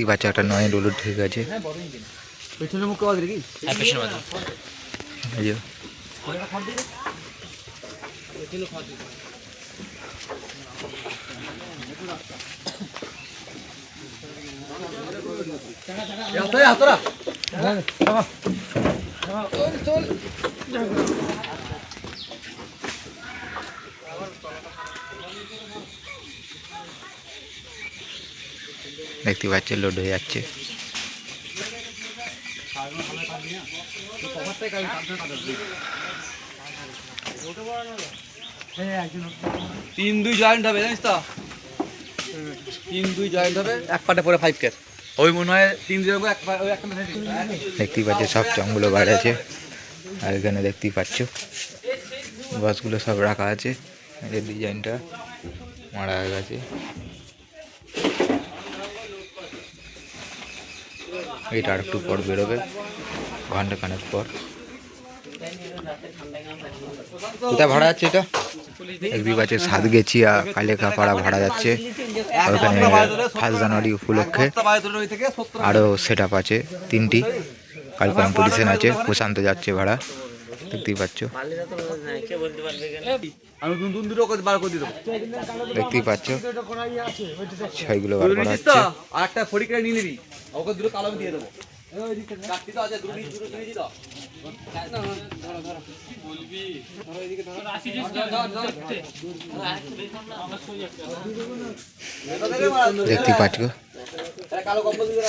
দেখতেই পাচ্ছ একটা নয় ডোলো ঠিক আছে পেছনের মুখে বাদ কি হ্যাঁ পেছনে বাজে এই যে হাতরা হাতরা দেখতে পাচ্ছ লোড হয়ে যাচ্ছে। তিন দুই জয়েন্ট হবে জানিস তো? তিন দুই জয়েন্ট হবে এক পাটে পরে ফাইভ কের ওই মনে হয় তিন একটা দেখতেই পাচ্ছ সব চংগুলো বাইরে আছে। আর এখানে দেখতেই পাচ্ছ বাসগুলো সব রাখা আছে যে ডিজাইনটা মারা হয়ে গেছে। এটা আর একটু পর বেরোবে, ঘণ্টা খানেক পর। কোথায় ভাড়া যাচ্ছে এটা? দেখতেই পাচ্ছে সাত গেছিয়া কালেখা পাড়া ভাড়া যাচ্ছে। ওখানে ফার্স্ট জানুয়ারি উপলক্ষে আরও সেট আছে, তিনটি। কাল কম্পিটিশন আছে, প্রশান্ত যাচ্ছে ভাড়া। দেখতেই পাচ্ছ। দেখতেই পাচ্ছ। ছয়গুলো বার দুটো করা নিচ্ছিস হচ্ছে। আর একটা ফড়িকে নিয়ে নিবি। ওকে দুটো কালো দিয়ে দেবো। দেখতেই পাচ্ছ।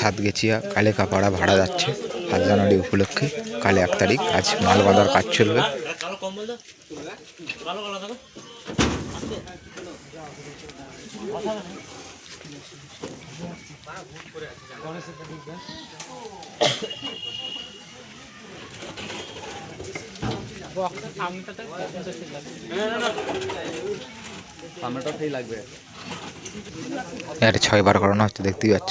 সাত গেছিয়া কালে কাপাড়া ভাড়া যাচ্ছে। সাত জানুয়ারি উপলক্ষে, কালে এক তারিখ, আজ মাল বাঁধার কাজ চলবে। সামনেটা ছয় বার করানো হচ্ছে, দেখতেই পাচ্ছ।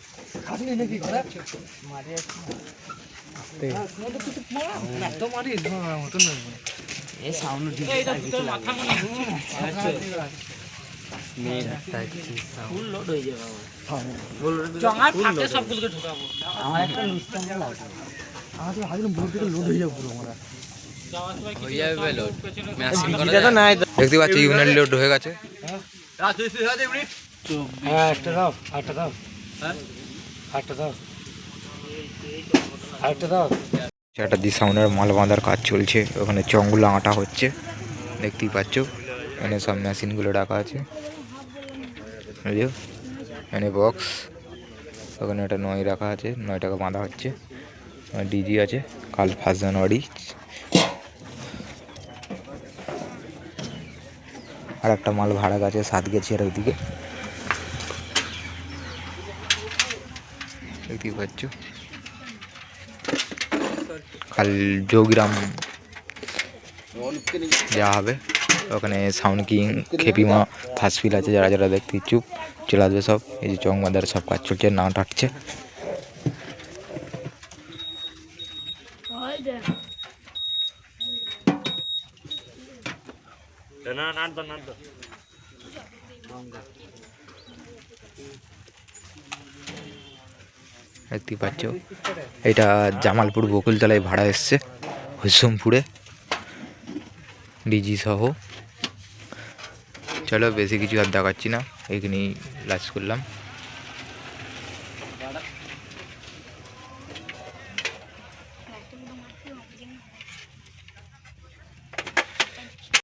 দেখতে পাচ্ছি ইউনিট লোড হয়ে গেছে। হয়ে হ্যাঁ একটা দাও আটটা দাও। হ্যাঁ? একটা দি সাউন্ডের মাল বাঁধার কাজ চলছে, ওখানে চংগুলো আটা হচ্ছে, দেখতেই পাচ্ছ। এখানে সব মেশিনগুলো রাখা আছে। এখানে বক্স ওখানে একটা নয় রাখা আছে নয়টাকে বাঁধা হচ্ছে। ডিজি আছে, কাল ফার্স্ট জানুয়ারি আর একটা মাল ভাড়া গেছে সাত গেছে আর ওইদিকে। দেখতেই পাচ্ছ কাল যোগগ্রাম যাওয়া হবে। ওখানে সাউন্ড কিং খেপিমা ফার্স্ট ফিল আছে, যারা যারা দেখতে ইচ্ছুক, চলে আসবে সব। এই যে চংবাদার সব কাজ চলছে নাম টাটছে দেখতেই পাচ্ছ। এটা জামালপুর বকুলতলায় ভাড়া এসছে, হুসুমপুরে। ডিজি সহ। চলো, বেশি কিছু আর দেখাচ্ছি না। এখানেই লাস্ট করলাম।